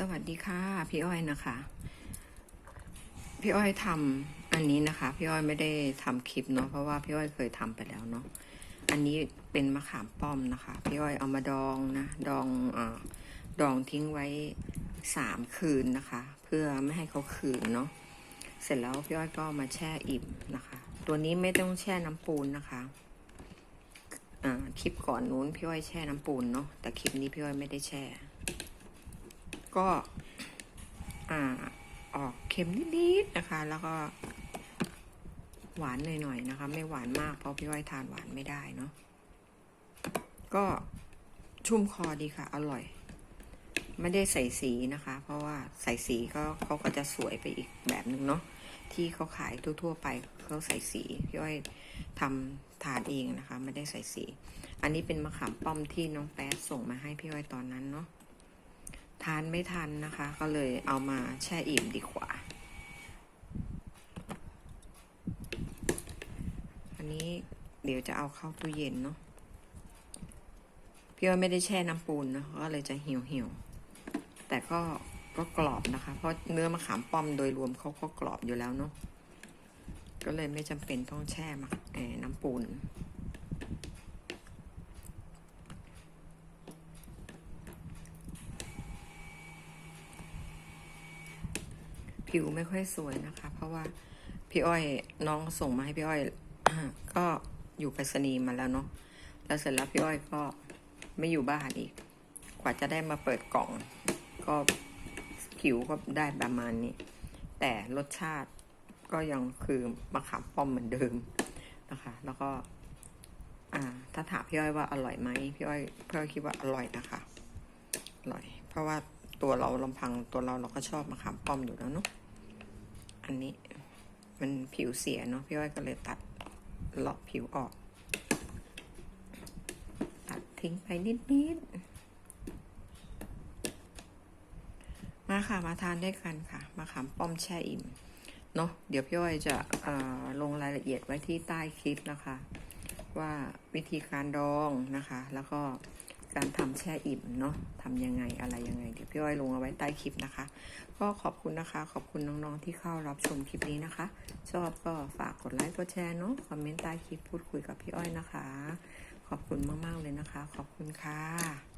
สวัสดีค่ะ พี่อ้อยนะคะ พี่อ้อยทำอันนี้นะคะ พี่อ้อยไม่ได้ทำคลิปเนาะเพราะว่าพี่อ้อยเคยทำไปแล้วเนาะอันนี้เป็นมะขามป้อมนะคะ พี่อ้อยเอามาดองนะดองอดองทิ้งไว้สามคืนนะคะ เพื่อไม่ให้เขาคืนเนาะเสร็จแล้วพี่อ้อยก็มาแช่อิ่มนะคะ ตัวนี้ไม่ต้องแช่น้ำปูนนะคะคลิปก่อนนู้นพี่อ้อยแช่น้ำปูนเนาะแต่คลิปนี้พี่อ้อยไม่ได้แช่ ก็ออกเค็มนิดๆนะคะ แล้วก็หวานหน่อยๆนะคะ ไม่หวานมากเพราะพี่อ้อยทานหวานไม่ได้เนาะก็ชุ่มคอดีค่ะ อร่อย ไม่ได้ใส่สีนะคะ เพราะว่าใส่สีก็เขาก็จะสวยไปอีกแบบหนึ่งเนาะที่เขาขายทั่วๆไปเขาใส่สีพี่อ้อยทำทานเองนะคะ ไม่ได้ใส่สี อันนี้เป็นมะขามป้อมที่น้องแป๊ดส่งมาให้พี่อ้อยตอนนั้นเนาะ ทานไม่ทันนะคะ ก็เลยเอามาแช่อิ่มดีกว่า อันนี้เดี๋ยวจะเอาเข้าตู้เย็นเนาะพี่ว่าไม่ได้แช่น้ำปูนนะก็เลยจะเหี่ยวเหี่ยวแต่ก็ก็กรอบนะคะ เพราะเนื้อมะขามป้อมโดยรวมเขาก็กรอบอยู่แล้วเนาะก็เลยไม่จำเป็นต้องแช่มะเอ่อน้ำปูน ผิวไม่ค่อยสวยนะคะ เพราะว่าพี่อ้อยน้องส่งมาให้พี่อ้อยก็อยู่ไปรษณีย์มาแล้วเนาะแล้วเสร็จแล้วพี่อ้อยก็ไม่อยู่บ้านอีก กว่าจะได้มาเปิดกล่อง ก็ผิวก็ได้ประมาณนี้ แต่รสชาติก็ยังคือมะขามป้อมเหมือนเดิมนะคะ แล้วก็ถ้าถามพี่อ้อยว่าอร่อยไหมพี่อ้อยพี่อ้อยคิดว่าอร่อยนะคะอร่อย เพราะว่าตัวเราลำพังตัวเราเราก็ชอบมะขามป้อมอยู่แล้วเนาะ อันนี้ มันผิวเสียเนาะพี่อ้อยก็เลยตัดเลาะผิวออก ตัดทิ้งไปนิดๆ มาค่ะมาทานด้วยกันค่ะ มาขามป้อมแช่อิ่มเนาะเดี๋ยวพี่อ้อยจะลงรายละเอียดไว้ที่ใต้คลิปนะคะ ว่าวิธีการดองนะคะ แล้วก็ การทำแช่อิ่มเนาะทำยังไงอะไรยังไง เดี๋ยวพี่อ้อยลงเอาไว้ใต้คลิปนะคะ ก็ขอบคุณนะคะ ขอบคุณน้องๆที่เข้ารับชมคลิปนี้นะคะ ชอบก็ฝากกดไลค์กดแชร์เนาะคอมเมนต์ใต้คลิปพูดคุยกับพี่อ้อยนะคะ ขอบคุณมากๆเลยนะคะ ขอบคุณค่ะ